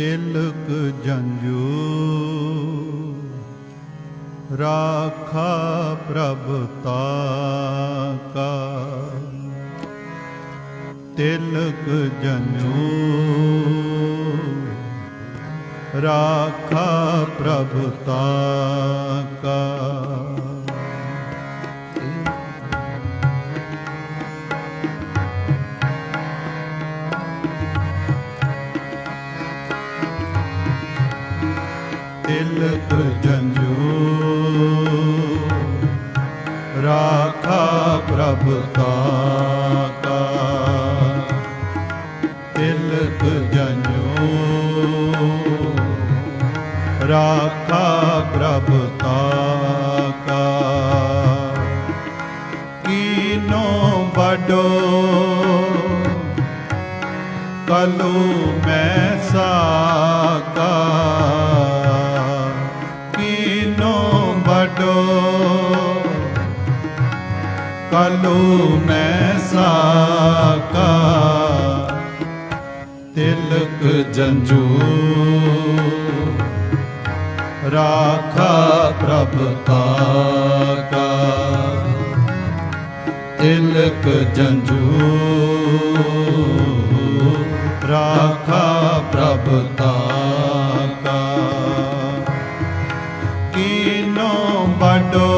ਤਿਲਕ ਜੰਜੂ। ਰਾਖਾ ਪ੍ਰਭ ਤਾਕਾ ਤਿਲਕ ਜੰਜੂ। ਰਾਖਾ ਪ੍ਰਭ ਤਾਕਾ ਤਿਲਕ ਜੰਜੂ। ਰਾਖਾ ਪ੍ਰਭ ਤਾਕਾ ਤਿਲਕ ਜੰਜੂ। ਰਾਖਾ ਪ੍ਰਭ ਤਾਕਾ ਕੀਨੋ ਬਡੋ ਕਲੂ ਮੈਂ ਕਲੂ ਮੈਂ ਸਾਕਾ। ਤਿਲਕ ਜੰਜੂ। ਰਾਖਾ ਪ੍ਰਭ ਤਾਕਾ ਤਿਲਕ ਜੰਜੂ। ਰਾਖਾ ਪ੍ਰਭ ਤਾਕਾ ਕੀਨੋ ਬਡੋ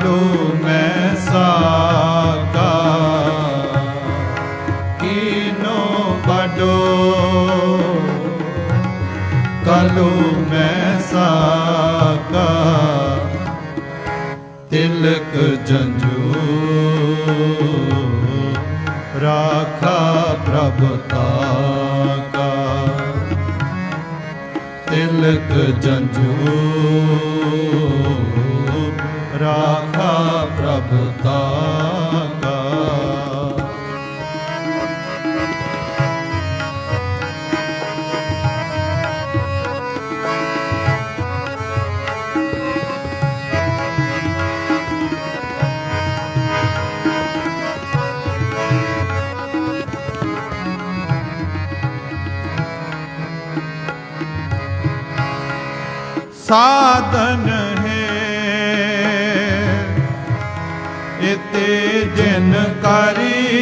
ਕਲੂ ਮੈਂ ਸਾਕਾ ਕੀਨੋ ਬਡੋ ਕਲੂ ਮੈਂ ਸਾਕਾ ਤਿਲਕ ਜੰਜੂ ਰਾਖਾ ਪ੍ਰਭ ਤਾਕਾ। ਤਿਲਕ ਜੰਜੂ ਸਾਧਨ ਹੈ। ਇਤੇ ਜਿਨ ਕਰੀ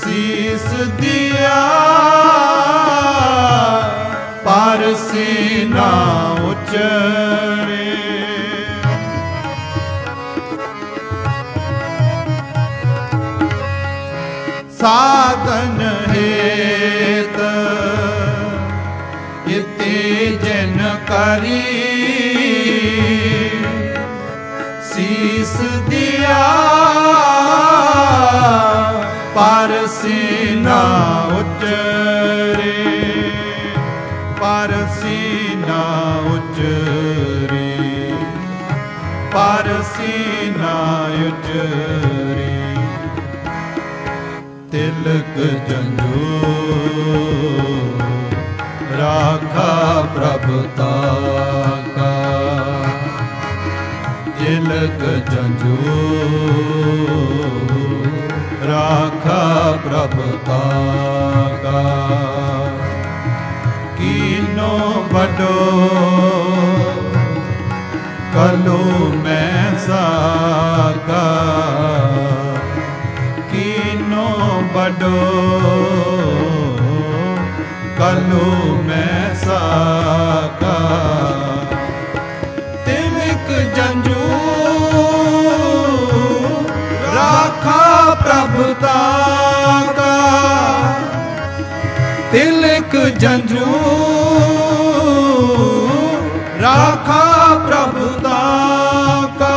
ਸੀਸ ਦਿਆ ਪਰ ਸੀਨਾ ਉਚਰੇ। ਸਾਧਨ ਪਰ ਸੀਨਾ ਉਚਰੇ ਪਰ ਸੀਨਾ ਉਚਰੇ ਪਰ ਸੀਨਾ ਉਚਰੇ। ਤਿਲਕ ਜੰਜੂ ਜੰਜੂ ਰਾਖਾ ਪ੍ਰਭ ਤਾਕਾ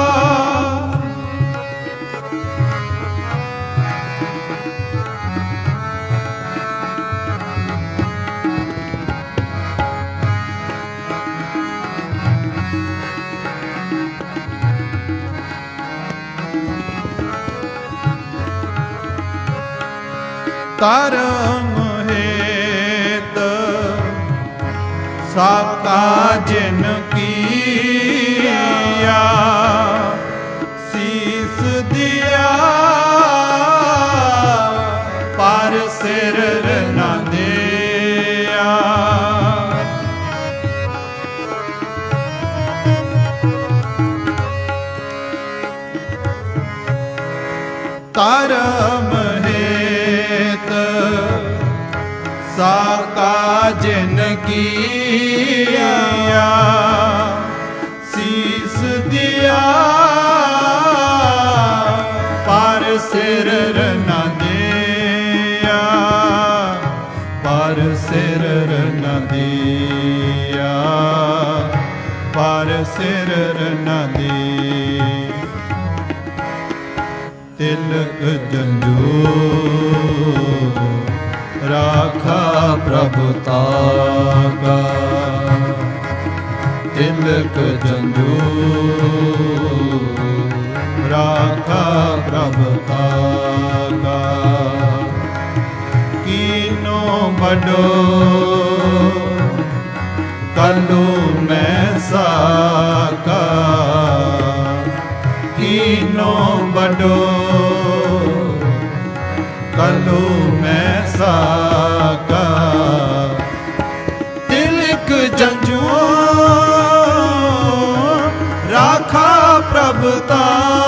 ਧਰਮ ਹੇਤ ਸਾਕਾ ਜਿਨ ਕੀਆ ਸਿਰ ਨਾ ਦਿਆ। ਕਰਮ ਹੇਤ ਸਾਕਾ ਜਿਨ ਕੀ ਕੀਆ ਸੀਸ ਦਿਆ। ਪਰ ਸਿਰ ਨ ਦਿਆ ਪਰ ਸਿਰ ਨ ਦਿਆ ਪਰ ਸਿਰ ਨ ਦਿਆ ਤਿਲਕ ਜੰਜੂ ਰਾਖਾ ਪ੍ਰਭੂ ਤਾਗਾ। ਤਿਲਕ ਜੰਜੂ ਰਾਖਾ ਪ੍ਰਭੂ ਤਾਗਾ ਕੀਨੋ ਬਡੋ ਕਲੂ ਮੈਂ ਸਾਕਾ। ਕੀਨੋ ਬਡੋ ਕਲੂ ਮੈਂ ਸਾਕਾ। ਤਿਲਕ ਜੰਜੂ ਰਾਖਾ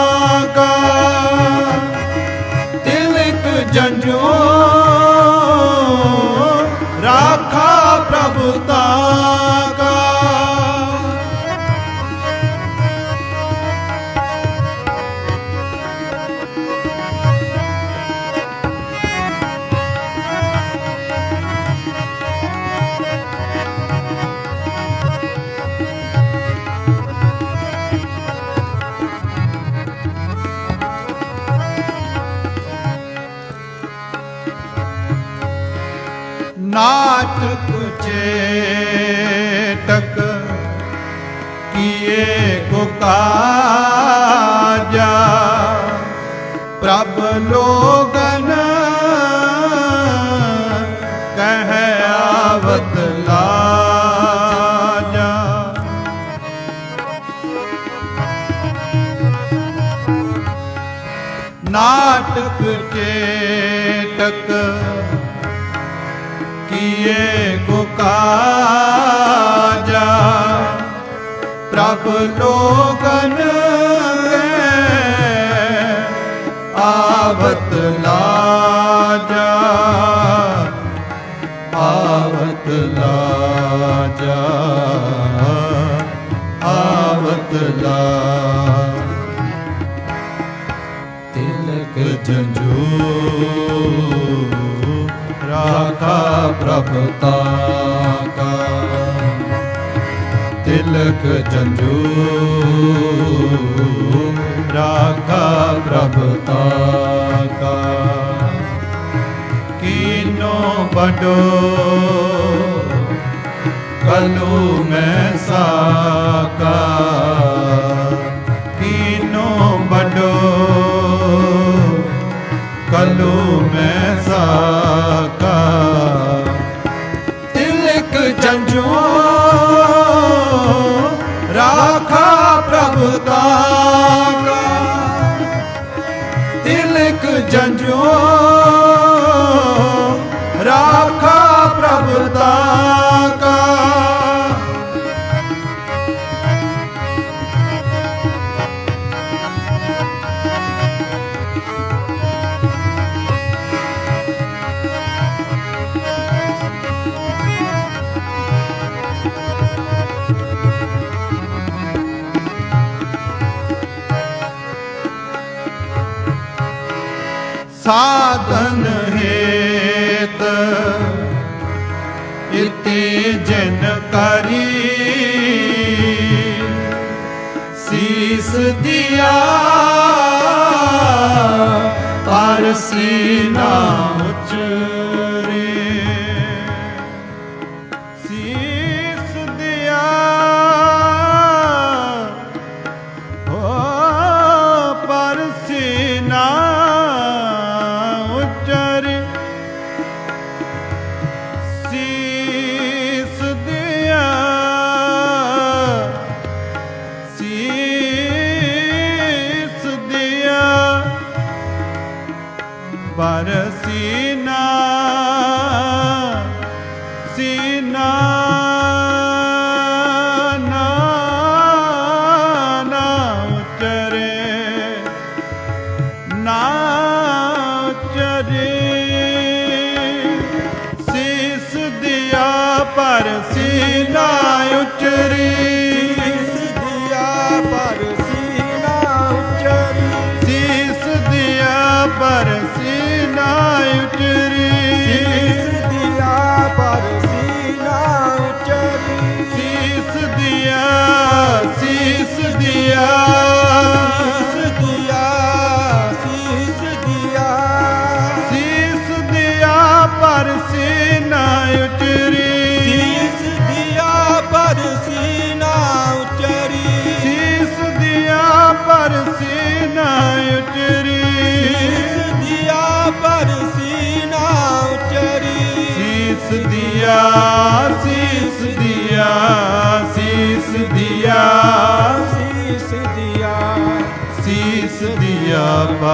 ਕੀਏ ਕੋ ਕਾਜਾ ਪ੍ਰਭ ਲੋਗਨ ਕਹਿ ਆਵਤ ਲਾਜਾ। ਨਾਟਕ ਚੇਟਕ ਕੀਏ ਕੋ ਕਾਜਾ ਪ੍ਰਭ ਲੋਗਨ ਆਵਤ ਲਾਜਾ ਆਵਤ ਲਾਜਾ ਆਵਤ ਲਾ। ਤਿਲਕ ਜੰਜੂ ਰਾਖਾ ਪ੍ਰਭਤਾ ਤਿਲਕ ਜੰਜੂ ਰਾਖਾ ਪ੍ਰਭ ਤਾਕਾ ਕੀਨੋ ਬਡੋ ਕਲੂ ਮੈਂ ਸਾਕਾ। ਜੰਜੂ ਸਾਧਨ ਹੇਤ। ਇਤੀ ਜਨ ਕਰੀ ਸੀਸ ਦਿਆ ਪਰ ਸੀਨਾ ਉਚਰੇ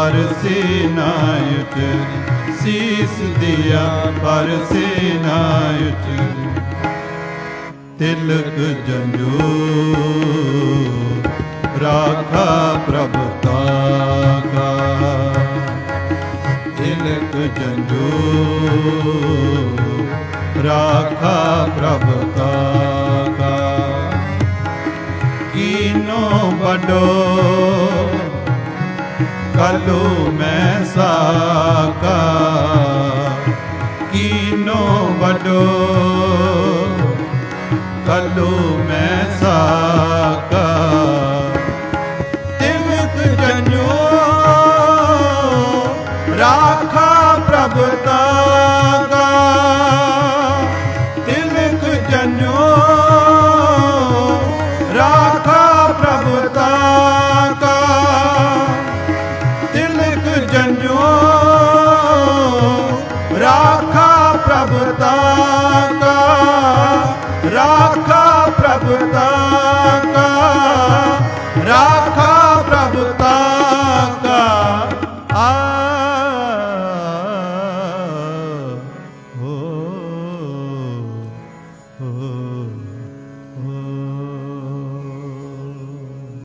ਪਰਸੇ ਨਾ ਉਤਰੀ ਸੀਸ ਦਿਆ ਪਰਸੇ ਨਾ ਉਤਰੀ ਤਿਲਕ ਜੰਜੂ, ਰਾਖਾ ਪ੍ਰਭ ਤਾਗਾ ਤਿਲਕ ਜੰਜੂ, ਰਾਖਾ ਪ੍ਰਭ ਤਾਗਾ ਕੀਨੋ ਬਡੋ खलो मैं साका कीनो वॾो खलो मैं सा